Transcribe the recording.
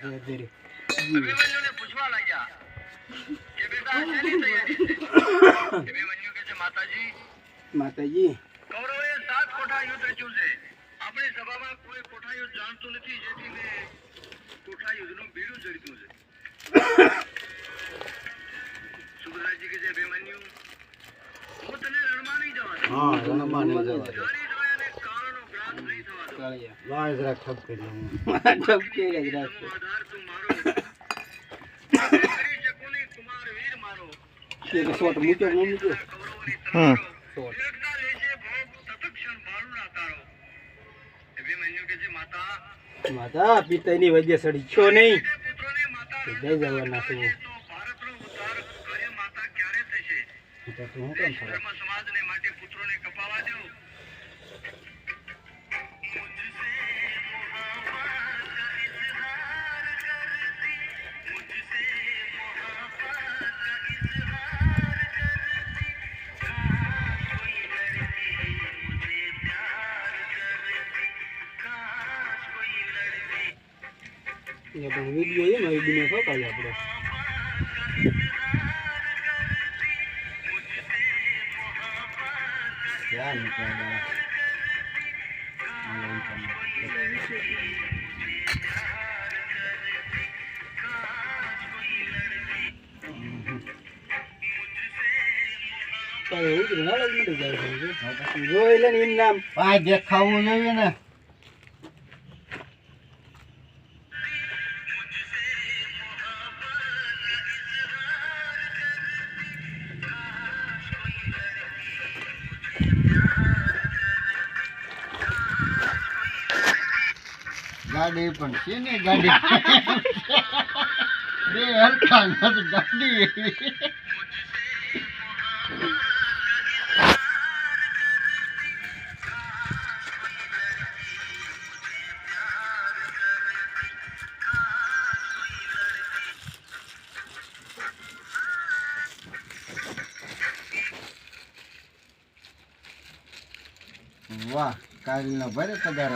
ધીરે અભિમન્યુને પૂછવા લાગ્યા કે બેટા શેની તૈયારી છે અભિમન્યુ કહે છે માતાજી. માતાજી કૌરવોએ સાત કોઠા યુદ્ધ રચ્યું છે આપણી સભામાં કોઈ કોઠા યુદ્ધ જાણતું નથી જેથી મેં કોઠા યુદ્ધનું બીડું ઝડપ્યું છે સુભદ્રાજી કહે છે અભિમન્યુ હું તને રણમાં નહીં જવા હા રણમાં નહીં જવા કાળિયા. લાય જરા ઠપ કરી લઉં મારો કરી મારો કે શોટ મૂક્યો ન હમ. શોટ. માતા પિતા પિતાની વજે સડી છો નહીં. જય જવાના છું. તો ભારતનો ઉદ્ધાર કાર્ય માતા ક્યારે થશે તો તું હું કેમ ધર્મ સમાજને માટે પુત્રોને કપાવા દો એ પણ વીડિયો છે ને વીડિયો આપણે ક્યાં નીકળ્યા તારે ઉતરી ના જાય છે. લે એમ નામ. આ દેખાવું જોઈએ ને ગાડી પણ છે ને ગાડી બે હરખા નથી ગાડી વાહ કાલનો ભરે પગાર